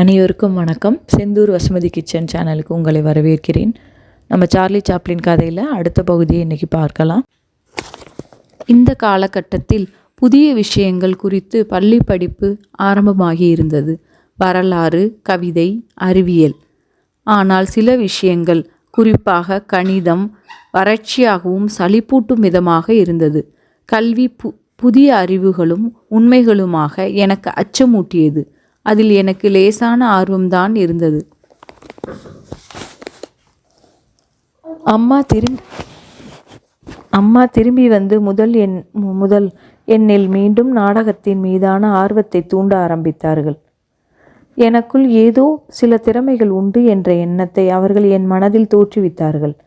அனைவருக்கும் வணக்கம். செந்தூர் வசுமதி கிச்சன் சேனலுக்கு உங்களை வரவேற்கிறேன். நம்ம சார்லி சாப்ளின் கதையில் அடுத்த பகுதியை இன்றைக்கி பார்க்கலாம். இந்த காலகட்டத்தில் புதிய விஷயங்கள் குறித்து பள்ளி படிப்பு ஆரம்பமாகி இருந்தது. வரலாறு கவிதை அறிவியல். ஆனால் சில விஷயங்கள் குறிப்பாக கணிதம் வறட்சியாகவும் சலிப்பூட்டும் விதமாக இருந்தது. கல்வி பு புதிய அறிவுகளும் உண்மைகளுமாக எனக்கு அச்சமூட்டியது. அதில் எனக்கு லேசான ஆர்வம்தான் இருந்தது. அம்மா திரும்பி அம்மா திரும்பி வந்து முதல் என் மு- முதல் என்னில் மீண்டும் நாடகத்தின் மீதான ஆர்வத்தை தூண்ட ஆரம்பித்தார்கள். எனக்குள் ஏதோ சில திறமைகள் உண்டு என்ற எண்ணத்தை அவர்கள் என் மனதில் தோற்றுவித்தார்கள்.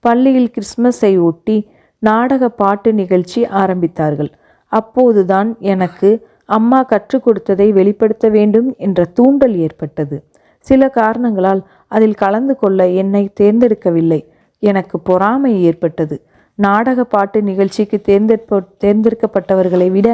பள்ளியில் கிறிஸ்மஸை ஒட்டி நாடக பாட்டு நிகழ்ச்சி ஆரம்பித்தார்கள். அப்போதுதான் எனக்கு அம்மா கற்றுக் கொடுத்ததை வெளிப்படுத்த வேண்டும் என்ற தூண்டல் ஏற்பட்டது. சில காரணங்களால் அதில் கலந்து கொள்ள என்னை தேர்ந்தெடுக்கவில்லை. எனக்கு பொறாமை ஏற்பட்டது. நாடக பாட்டு நிகழ்ச்சிக்கு தேர்ந்தெடுப்ப தேர்ந்தெடுக்கப்பட்டவர்களை விட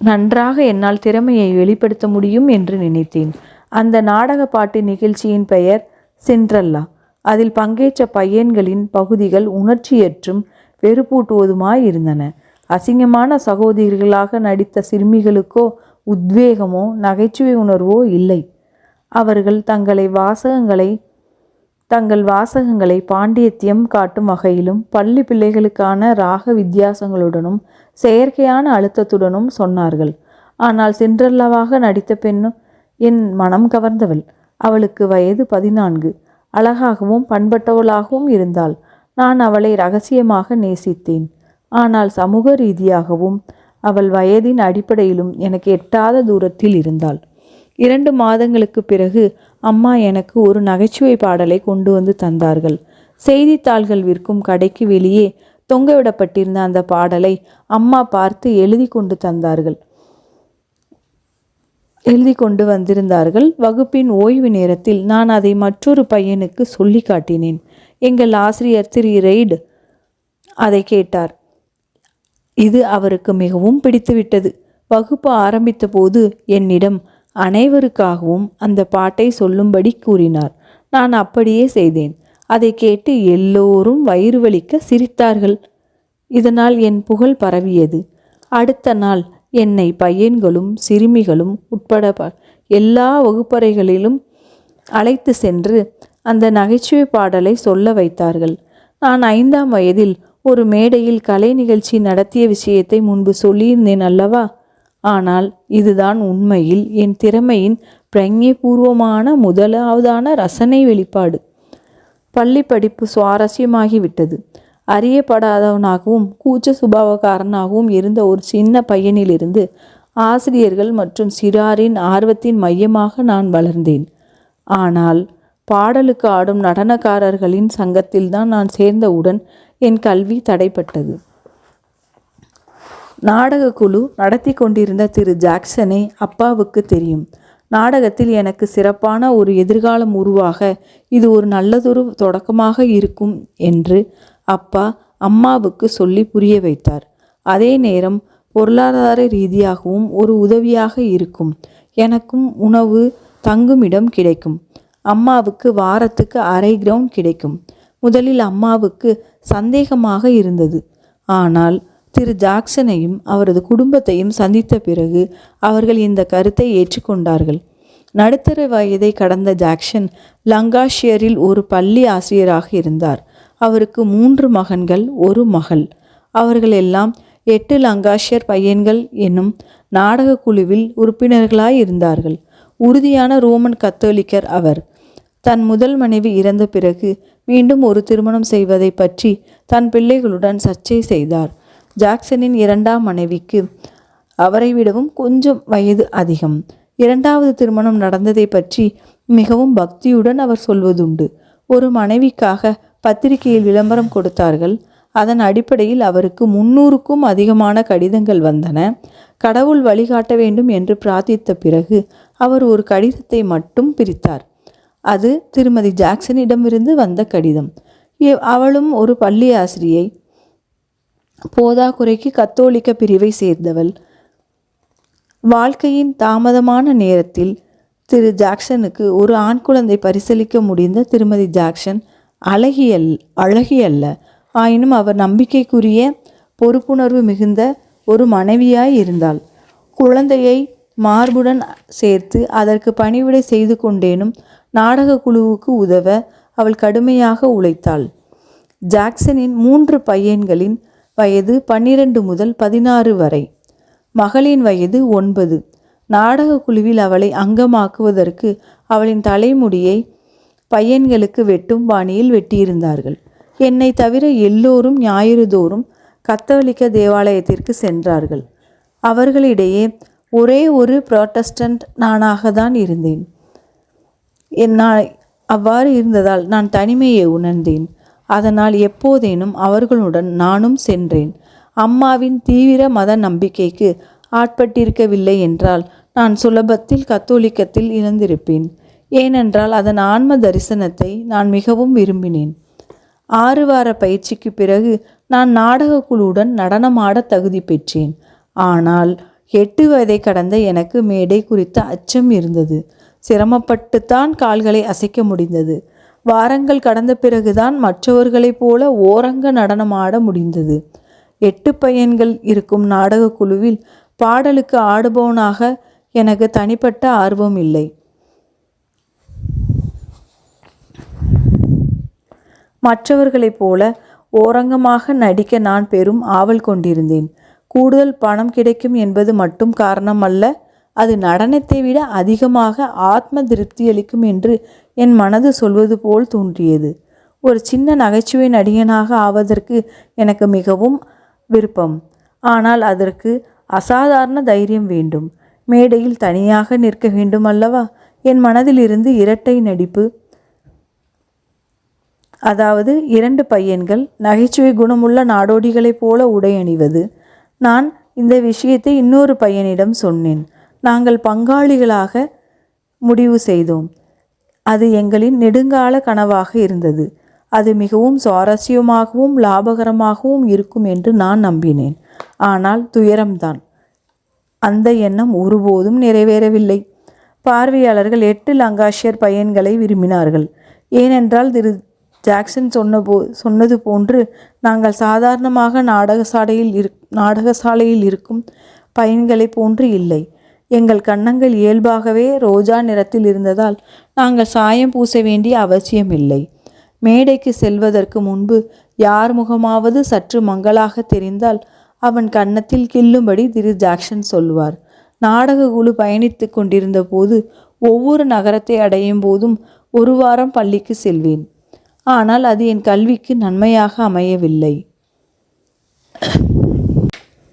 நன்றாக என்னால் திறமையை வெளிப்படுத்த முடியும் என்று நினைத்தேன். அந்த நாடக பாட்டு நிகழ்ச்சியின் பெயர் சென்ட்ரல்லா அதில் பங்கேற்ற பையன்களின் பகுதிகள் உணர்ச்சியற்றும் வெறுப்பூட்டுவதுமாய் இருந்தன அசிங்கமான சகோதரிகளாக நடித்த சிறுமிகளுக்கோ உத்வேகமோ நகைச்சுவை உணர்வோ இல்லை. அவர்கள் தங்களை வாசகங்களை தங்கள் வாசகங்களை பாண்டியத்தியம் காட்டும் வகையிலும் பள்ளி பிள்ளைகளுக்கான ராக வித்தியாசங்களுடனும் செயற்கையான அழுத்தத்துடனும் சொன்னார்கள். ஆனால் சிண்ட்ரல்லாவாக நடித்த பெண்ணும் என் மனம் கவர்ந்தவள். அவளுக்கு வயது பதினான்கு. அழகாகவும் பண்பட்டவளாகவும் இருந்தாள். நான் அவளை ரகசியமாக நேசித்தேன். ஆனால் சமூக ரீதியாகவும் அவள் வயதின் அடிப்படையிலும் எனக்கு எட்டாத தூரத்தில் இருந்தாள். இரண்டு மாதங்களுக்கு பிறகு அம்மா எனக்கு ஒரு நகைச்சுவை பாடலை கொண்டு வந்து தந்தார்கள். செய்தித்தாள்கள் விற்கும் கடைக்கு வெளியே தொங்கவிடப்பட்டிருந்த அந்த பாடலை அம்மா பார்த்து எழுதி கொண்டு தந்தார்கள். எழுதி கொண்டு வந்திருந்தார்கள். வகுப்பின் ஓய்வு நேரத்தில் நான் அதை மற்றொரு பையனுக்கு சொல்லி காட்டினேன். எங்கள் ஆசிரியர் திரு. ரெய்டு அதை கேட்டார். இது அவருக்கு மிகவும் பிடித்துவிட்டது. வகுப்பு ஆரம்பித்தபோது என்னிடம் அனைவருக்காகவும் அந்த பாட்டை சொல்லும்படி கூறினார். நான் அப்படியே செய்தேன். அதை கேட்டு எல்லோரும் வயிறு வலிக்க சிரித்தார்கள். இதனால் என் புகழ் பரவியது. அடுத்த நாள் என்னை பையன்களும் சிறுமிகளும் உட்பட ப- எல்லா வகுப்பறைகளிலும் அழைத்து சென்று அந்த நகைச்சுவை பாடலை சொல்ல வைத்தார்கள். நான் ஐந்தாம் வயதில் ஒரு மேடையில் கலை நிகழ்ச்சி நடத்திய விஷயத்தை முன்பு சொல்லியிருந்தேன் அல்லவா? ஆனால் இதுதான் உண்மையில் என் திறமையின் பிரஞ்ஞைபூர்வமான முதலாவதான ரசனை வெளிப்பாடு. பள்ளி படிப்பு சுவாரஸ்யமாகிவிட்டது. அறியப்படாதவனாகவும் கூச்ச சுபாவக்காரனாகவும் இருந்த ஒரு சின்ன பையனிலிருந்து ஆசிரியர்கள் மற்றும் சிறாரின் ஆர்வத்தின் மையமாக நான் வளர்ந்தேன். ஆனால் பாடலுக்கு ஆடும் நடனக்காரர்களின் சங்கத்தில்தான் நான் சேர்ந்தவுடன் என் கல்வி தடைப்பட்டது. நாடகக்குழு நடத்தி கொண்டிருந்த திரு ஜாக்சனை அப்பாவுக்கு தெரியும். நாடகத்தில் எனக்கு சிறப்பான ஒரு எதிர்காலம் உருவாக இது ஒரு நல்லதொரு தொடக்கமாக இருக்கும் என்று அப்பா அம்மாவுக்கு சொல்லி புரிய வைத்தார். அதே நேரம் பொருளாதார ரீதியாகவும் ஒரு உதவியாக இருக்கும். எனக்கும் உணவு தங்குமிடம் கிடைக்கும். அம்மாவுக்கு வாரத்துக்கு அரை கிரவுண்ட் கிடைக்கும். முதலில் அம்மாவுக்கு சந்தேகமாக இருந்தது. ஆனால் திரு ஜாக்சனையும் அவரது குடும்பத்தையும் சந்தித்த பிறகு அவர்கள் இந்த கருத்தை ஏற்றுக்கொண்டார்கள். நடுத்தர வயதை கடந்த ஜாக்சன் லங்காஷியரில் ஒரு பள்ளி ஆசிரியராக இருந்தார். அவருக்கு மூன்று மகன்கள் ஒரு மகள். அவர்கள் எல்லாம் எட்டு லங்காஷியர் பையன்கள் என்னும் நாடக குழுவில் உறுப்பினர்களாய் இருந்தார்கள். உறுதியான ரோமன் கத்தோலிக்கர் அவர். தன் முதல் மனைவி இறந்த பிறகு மீண்டும் ஒரு திருமணம் செய்வதை பற்றி தன் பிள்ளைகளுடன் சர்ச்சை செய்தார். ஜாக்சனின் இரண்டாம் மனைவிக்கு அவரை விடவும் கொஞ்சம் வயது அதிகம். இரண்டாவது திருமணம் நடந்ததை பற்றி மிகவும் பக்தியுடன் அவர் சொல்வதுண்டு. ஒரு மனைவிக்காக பத்திரிகையில் விளம்பரம் கொடுத்தார்கள். அதன் அடிப்படையில் அவருக்கு முன்னூறுக்கும் அதிகமான கடிதங்கள் வந்தன. கடவுள் வழிகாட்ட வேண்டும் என்று பிரார்த்தித்த பிறகு அவர் ஒரு கடிதத்தை மட்டும் பிரித்தார். அது திருமதி ஜாக்சனிடமிருந்து வந்த கடிதம். அவளும் ஒரு பள்ளி ஆசிரியை போதாக்குறைக்கு கத்தோலிக்க பிரிவை சேர்ந்தவள். வாழ்க்கையின் தாமதமான நேரத்தில் திரு ஜாக்சனுக்கு ஒரு ஆண் குழந்தை பரிசளிக்க முடிந்த திருமதி ஜாக்சன் அழகியல் அழகியல்ல. ஆயினும் அவர் நம்பிக்கைக்குரிய பொறுப்புணர்வு மிகுந்த ஒரு மனைவியாய் இருந்தாள். குழந்தையை மார்புடன் சேர்த்து அதற்கு பணிவிடை செய்து கொண்டேனும் நாடக குழுவுக்கு உதவ அவள் கடுமையாக உழைத்தாள். ஜாக்சனின் மூன்று பையன்களின் வயது பன்னிரண்டு முதல் பதினாறு வரை. மகளின் வயது ஒன்பது. நாடக குழுவில் அவளை அங்கமாக்குவதற்கு அவளின் தலைமுடியை பையன்களுக்கு வெட்டும் பாணியில் வெட்டியிருந்தார்கள். என்னை தவிர எல்லோரும் ஞாயிறு தோறும் கத்தோலிக்க தேவாலயத்திற்கு சென்றார்கள். அவர்களிடையே ஒரே ஒரு புரோட்டஸ்டன்ட் நானாக தான் இருந்தேன். நான் அவ்வாறு இருந்ததால் நான் தனிமையை உணர்ந்தேன். அதனால் எப்போதேனும் அவர்களுடன் நானும் சென்றேன். அம்மாவின் தீவிர மத நம்பிக்கைக்கு ஆட்பட்டிருக்கவில்லை என்றால் நான் சுலபத்தில் கத்தோலிக்கத்தில் இழந்திருப்பேன் ஏனென்றால் அதன் ஆன்ம தரிசனத்தை நான் மிகவும் விரும்பினேன். ஆறு வார பயிற்சிக்கு பிறகு நான் நாடக குழுவுடன் நடனமாட தகுதி பெற்றேன். ஆனால் எட்டு வயதை கடந்த எனக்கு மேடை குறித்த அச்சம் இருந்தது. சிரமப்பட்டுத்தான் கால்களை அசைக்க முடிந்தது. வாரங்கள் கடந்த பிறகுதான் மற்றவர்களைப் போல ஓரங்க நடனமாட முடிந்தது. எட்டு பையன்கள் இருக்கும் நாடக குழுவில் பாடலுக்கு ஆடுபவனாக எனக்கு தனிப்பட்ட ஆர்வம் இல்லை. மற்றவர்களைப் போல ஓரங்கமாக நடிக்க நான் பெரும் ஆவல் கொண்டிருந்தேன். கூடுதல் பணம் கிடைக்கும் என்பது மட்டும் காரணமல்ல அது நடனத்தை விட அதிகமாக ஆத்ம திருப்தியளிக்கும் என்று என் மனது சொல்வது போல் தோன்றியது. ஒரு சின்ன நகைச்சுவை நடிகனாக ஆவதற்கு எனக்கு மிகவும் விருப்பம். ஆனால் அதற்கு அசாதாரண தைரியம் வேண்டும். மேடையில் தனியாக நிற்க வேண்டும் அல்லவா? என் மனதிலிருந்து இரட்டை நடிப்பு அதாவது இரண்டு பையன்கள் நகைச்சுவை குணமுள்ள நாடோடிகளைப் போல உடை அணிவது. நான் இந்த விஷயத்தை இன்னொரு பையனிடம் சொன்னேன். நாங்கள் பங்காளிகளாக முடிவு செய்தோம். அது எங்களின் நெடுங்கால கனவாக இருந்தது. அது மிகவும் சுவாரஸ்யமாகவும் லாபகரமாகவும் இருக்கும் என்று நான் நம்பினேன். ஆனால் துயரம்தான். அந்த எண்ணம் ஒருபோதும் நிறைவேறவில்லை. பார்வையாளர்கள் எட்டு லங்காஷியர் பையன்களை விரும்பினார்கள். ஏனென்றால் திரு ஜாக்சன் சொன்னபோ சொன்னது போன்று நாங்கள் சாதாரணமாக நாடக சாலையில் இரு நாடகசாலையில் இருக்கும் பையன்களைப் போன்று இல்லை. எங்கள் கன்னங்கள் இயல்பாகவே ரோஜா நிறத்தில் இருந்ததால் நாங்கள் சாயம் பூச வேண்டிய அவசியமில்லை. மேடைக்கு செல்வதற்கு முன்பு யார் முகமாவது சற்று மங்களாக தெரிந்தால் அவன் கன்னத்தில் கில்லும்படி திரு ஜாக்சன் சொல்வார். நாடக குழு பயணித்து கொண்டிருந்த போது ஒவ்வொரு நகரத்தை அடையும் போதும் ஒரு வாரம் பள்ளிக்கு செல்வேன். ஆனால் அது என் கல்விக்கு நன்மையாக அமையவில்லை.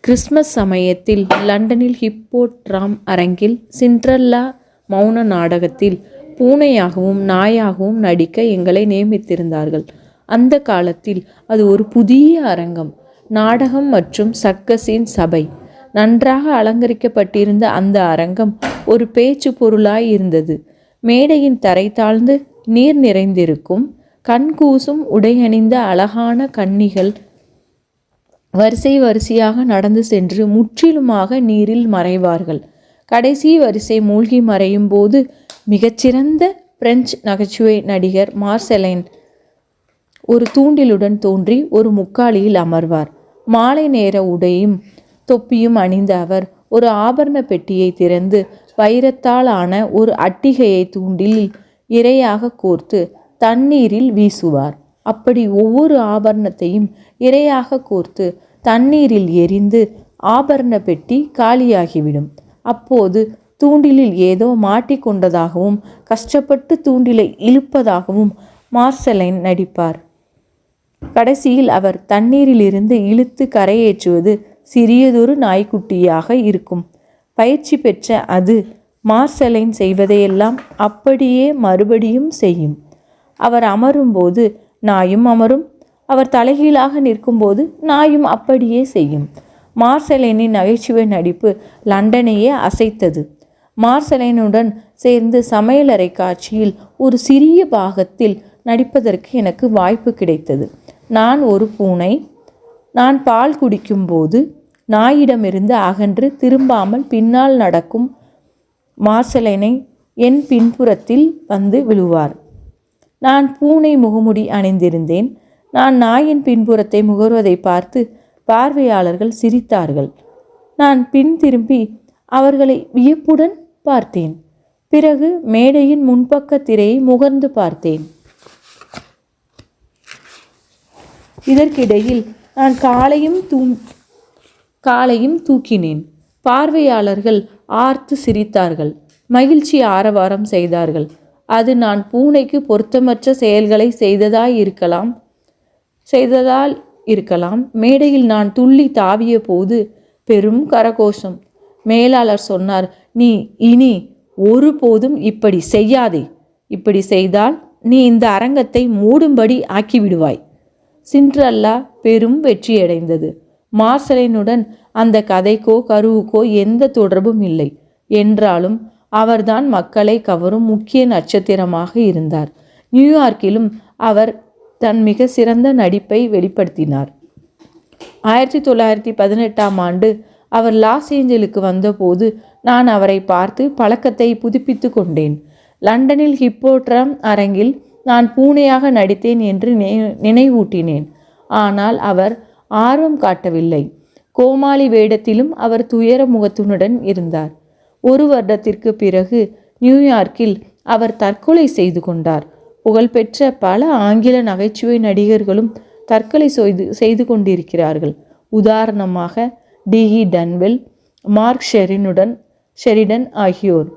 கிறிஸ்மஸ் சமயத்தில் லண்டனில் ஹிப்போட்ராம் அரங்கில் சிண்ட்ரல்லா மௌன நாடகத்தில் பூனையாகவும் நாயாகவும் நடிக்க எங்களை நியமித்திருந்தார்கள். அந்த காலத்தில் அது ஒரு புதிய அரங்கம் நாடகம் மற்றும் சர்க்கஸின் சபை. நன்றாக அலங்கரிக்கப்பட்டிருந்த அந்த அரங்கம் ஒரு பேச்சு பொருளாய் இருந்தது. மேடையின் தரை தாழ்ந்து நீர் நிறைந்திருக்கும் கண்கூசும் உடையணிந்த அழகான கன்னிகள் வரிசை வரிசையாக நடந்து சென்று முற்றிலுமாக நீரில் மறைவார்கள். கடைசி வரிசை மூழ்கி மறையும் போது மிகச்சிறந்த பிரெஞ்சு நகைச்சுவை நடிகர் மார்செலைன் ஒரு தூண்டிலுடன் தோன்றி ஒரு முக்காலியில் அமர்வார். மாலை நேர உடையும் தொப்பியும் அணிந்த அவர் ஒரு ஆபரண பெட்டியை திறந்து வைரத்தால் ஆன ஒரு அட்டிகையை தூண்டில் இரையாக கோர்த்து தண்ணீரில் வீசுவார். அப்படி ஒவ்வொரு ஆபரணத்தையும் இரையாக கோர்த்து தண்ணீரில் எரிந்து ஆபரண பெட்டி காலியாகிவிடும். அப்போது தூண்டிலில் ஏதோ மாட்டிக்கொண்டதாகவும் கஷ்டப்பட்டு தூண்டிலை இழுப்பதாகவும் மார்சலைன் நடிப்பார். கடைசியில் அவர் தண்ணீரிலிருந்து இழுத்து கரையேற்றுவது சிறியதொரு நாய்க்குட்டியாக இருக்கும். பயிற்சி பெற்ற அது மார்சலைன் செய்வதையெல்லாம் அப்படியே மறுபடியும் செய்யும். அவர் அமரும்போது நாயும் அமரும் அவர் தலைகீழாக நிற்கும்போது நாயும் அப்படியே செய்யும். மார்சலைனின் நகைச்சுவை நடிப்பு லண்டனையே அசைத்தது. மார்சலைனுடன் சேர்ந்து சமையலறை காட்சியில் ஒரு சிறிய பாகத்தில் நடிப்பதற்கு எனக்கு வாய்ப்பு கிடைத்தது. நான் ஒரு பூனை. நான் பால் குடிக்கும்போது நாயிடமிருந்து அகன்று திரும்பாமல் பின்னால் நடக்கும் மார்சலைனை என் பின்புறத்தில் வந்து விழுவார். நான் பூனை முகமுடி அணிந்திருந்தேன். நான் நாயின் பின்புறத்தை முகர்வதை பார்த்து பார்வையாளர்கள் சிரித்தார்கள். நான் பின் திரும்பி அவர்களை வியப்புடன் பார்த்தேன். பிறகு மேடையின் முன்பக்க திரையை முகர்ந்து பார்த்தேன். இதற்கிடையில் நான் காலையும் தூ காலையும் தூக்கினேன். பார்வையாளர்கள் ஆர்த்து சிரித்தார்கள். மகிழ்ச்சி ஆரவாரம் செய்தார்கள். அது நான் பூனைக்கு பொருத்தமற்ற செயல்களை செய்ததாய் இருக்கலாம் செய்ததால் இருக்கலாம். மேடையில் நான் துள்ளி தாவிய போது பெரும் கரகோஷம். மேலாளர் சொன்னார் நீ இனி ஒருபோதும் இப்படி செய்யாதே. இப்படி செய்தால் நீ இந்த அரங்கத்தை மூடும்படி ஆக்கிவிடுவாய். சிண்ட்ரல்லா பெரும் வெற்றியடைந்தது. மார்சலினுடன் அந்த கதைக்கோ கருவுக்கோ எந்த தொடர்பும் இல்லை. என்றாலும் அவர்தான் மக்களை கவரும் முக்கிய நட்சத்திரமாக இருந்தார். நியூயார்க்கிலும் அவர் தன் மிக சிறந்த நடிப்பை வெளிப்படுத்தினார். ஆயிரத்தி தொள்ளாயிரத்தி பதினெட்டாம் ஆண்டு அவர் லாஸ் ஏஞ்சலுக்கு வந்தபோது நான் அவரை பார்த்து பழக்கத்தை புதுப்பித்து கொண்டேன். லண்டனில் ஹிப்போட்ரம் அரங்கில் நான் பூனையாக நடித்தேன் என்று நினை- நினைவூட்டினேன். ஆனால் அவர் ஆர்வம் காட்டவில்லை. கோமாளி வேடத்திலும் அவர் துயர முகத்துடன் இருந்தார். ஒரு வருடத்திற்கு பிறகு நியூயார்க்கில் அவர் தற்கொலை செய்து கொண்டார். புகழ்பெற்ற பல ஆங்கில நகைச்சுவை நடிகர்களும் தற்கொலை செய்து செய்து கொண்டிருக்கிறார்கள். உதாரணமாக டிஹி டன்வெல் மார்க் ஷெரினுடன் ஷெரிடன் ஆகியோர்.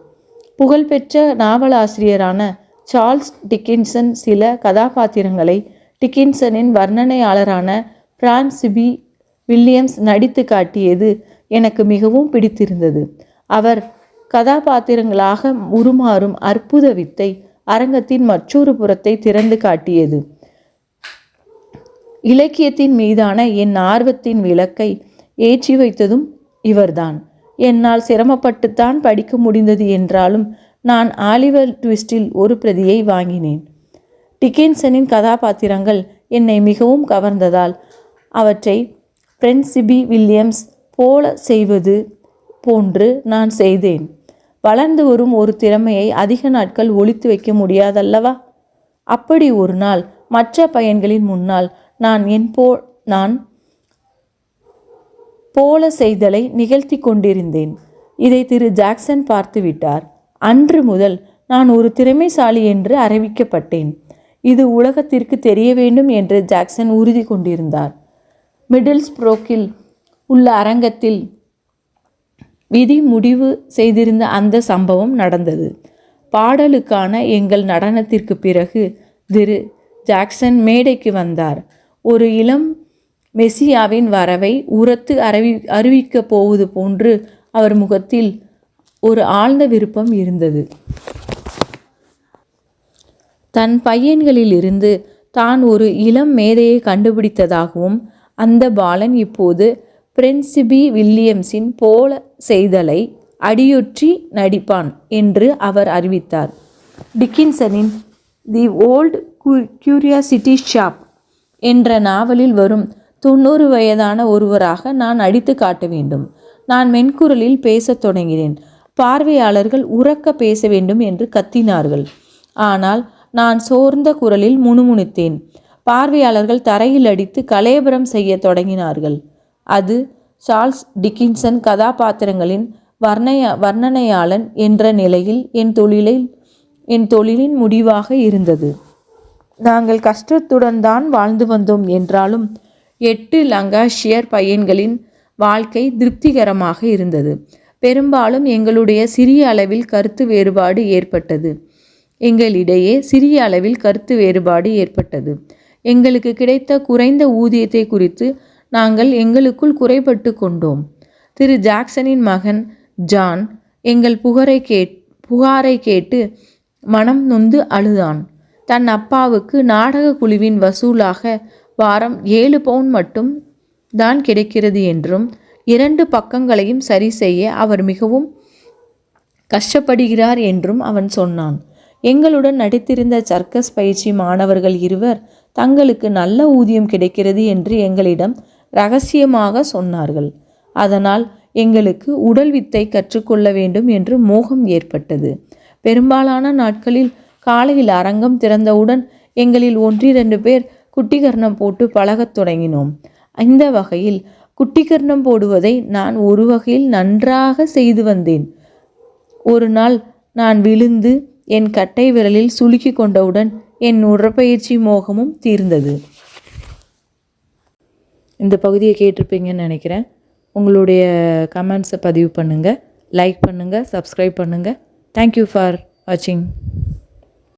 புகழ்பெற்ற நாவலாசிரியரான சார்ல்ஸ் டிக்கின்சன் சில கதாபாத்திரங்களை டிக்கின்சனின் வர்ணனையாளரான பிரான்சிபி வில்லியம்ஸ் நடித்து காட்டியது எனக்கு மிகவும் பிடித்திருந்தது. அவர் கதாபாத்திரங்களாக உருமாறும் அற்புத வித்தை அரங்கத்தின் மற்றொரு புறத்தை திறந்து காட்டியது. இலக்கியத்தின் மீதான என் ஆர்வத்தின் விளக்கை ஏற்றி வைத்ததும் இவர்தான். என்னால் சிரமப்பட்டுத்தான் படிக்க முடிந்தது என்றாலும் நான் ஆலிவர் ட்விஸ்டில் ஒரு பிரதியை வாங்கினேன். டிக்கின்சனின் கதாபாத்திரங்கள் என்னை மிகவும் கவர்ந்ததால் அவற்றை பிரென்சிபி வில்லியம்ஸ் போல செய்வது போன்று நான் செய்தேன். வளர்ந்து வரும் ஒரு திறமையை அதிக நாட்கள் ஒழித்து வைக்க முடியாதல்லவா? அப்படி ஒரு நாள் மற்ற பையன்களின் முன்னால் நான் என் போ நான் போல செய்தலை நிகழ்த்தி கொண்டிருந்தேன். இதை திரு ஜாக்சன் பார்த்துவிட்டார் அன்று முதல் நான் ஒரு திறமைசாலி என்று அறிவிக்கப்பட்டேன். இது உலகத்திற்கு தெரிய வேண்டும் என்று ஜாக்சன் உறுதி கொண்டிருந்தார். மிடில்ஸ் புரோக்கில் உள்ள அரங்கத்தில் விதி முடிவு செய்திருந்த அந்த சம்பவம் நடந்தது. பாடலுக்கான எங்கள் நடனத்திற்கு பிறகு திரு. ஜாக்சன் மேடைக்கு வந்தார். ஒரு இளம் மெசியாவின் வரவை உரத்து அறிவி அறிவிக்கப் போவது போன்று அவர் முகத்தில் ஒரு ஆழ்ந்த விருப்பம் இருந்தது. தன் பையன்களிலிருந்து தான் ஒரு இளம் மேதையை கண்டுபிடித்ததாகவும் அந்த பாலன் இப்போது பிரின்சிபி வில்லியம்ஸின் போல செய்தலை அடியொற்றி நடிப்பான் என்று அவர் அறிவித்தார். டிக்கின்சனின் தி ஓல்ட் கியூரியாசிட்டி ஷாப் என்ற நாவலில் வரும் தொண்ணூறு வயதான ஒருவராக நான் அடித்து காட்ட வேண்டும். நான் மென்குரலில் பேசத் தொடங்கினேன். பார்வையாளர்கள் உறக்க பேச வேண்டும் என்று கத்தினார்கள். ஆனால் நான் சோர்ந்த குரலில் முணுமுணுத்தேன். பார்வையாளர்கள் தரையில் அடித்து கலேபரம் செய்ய தொடங்கினார்கள். அது சார்ல்ஸ் டிக்கின்சன் கதாபாத்திரங்களின் வர்ணய வர்ணனையாளன் என்ற நிலையில் என் தொழிலில் என் தொழிலின் முடிவாக இருந்தது. நாங்கள் கஷ்டத்துடன் தான் வாழ்ந்து வந்தோம் என்றாலும் எட்டு லங்காஷியர் பையன்களின் வாழ்க்கை திருப்திகரமாக இருந்தது. பெரும்பாலும் எங்களுடைய சிறிய அளவில் கருத்து வேறுபாடு ஏற்பட்டது. எங்களிடையே சிறிய அளவில் கருத்து வேறுபாடு ஏற்பட்டது. எங்களுக்கு கிடைத்த குறைந்த ஊதியத்தை குறித்து நாங்கள் எங்களுக்குள் குறைபட்டு கொண்டோம். திரு ஜாக்சனின் மகன் ஜான் எங்கள் புகரை கேட் புகாரை கேட்டு மனம் நொந்து அழுதான். தன் அப்பாவுக்கு நாடக குழுவின் வசூலாக வாரம் ஏழு பவுன் மட்டும் தான் கிடைக்கிறது என்றும் இரண்டு பக்கங்களையும் சரி செய்ய அவர் மிகவும் கஷ்டப்படுகிறார் என்றும் அவன் சொன்னான். எங்களுடன் நடித்திருந்த சர்க்கஸ் பயிற்சி மாணவர்கள் இருவர் தங்களுக்கு நல்ல ஊதியம் கிடைக்கிறது என்று எங்களிடம் ரகசியமாக சொன்னார்கள். அதனால் எங்களுக்கு உடல் வித்தை கற்றுக்கொள்ள வேண்டும் என்று மோகம் ஏற்பட்டது. பெரும்பாலான நாட்களில் காலையில் அரங்கம் திறந்தவுடன் எங்களில் ஒன்றிரண்டு பேர் குட்டிகர்ணம் போட்டு பழகத் தொடங்கினோம். இந்த வகையில் குட்டிகர்ணம் போடுவதை நான் ஒரு வகையில் நன்றாக செய்து வந்தேன். ஒரு நாள் நான் விழுந்து என் கட்டை விரலில் சுலுக்கி கொண்டவுடன் என் உடற்பயிற்சி மோகமும் தீர்ந்தது. இந்த பகுதியை கேட்டிருப்பீங்கன்னு நினைக்கிறேன். உங்களுடைய கமெண்ட்ஸை பதிவு பண்ணுங்கள் லைக் பண்ணுங்கள் சப்ஸ்கிரைப் பண்ணுங்கள் தேங்க்யூ ஃபார் வாட்சிங்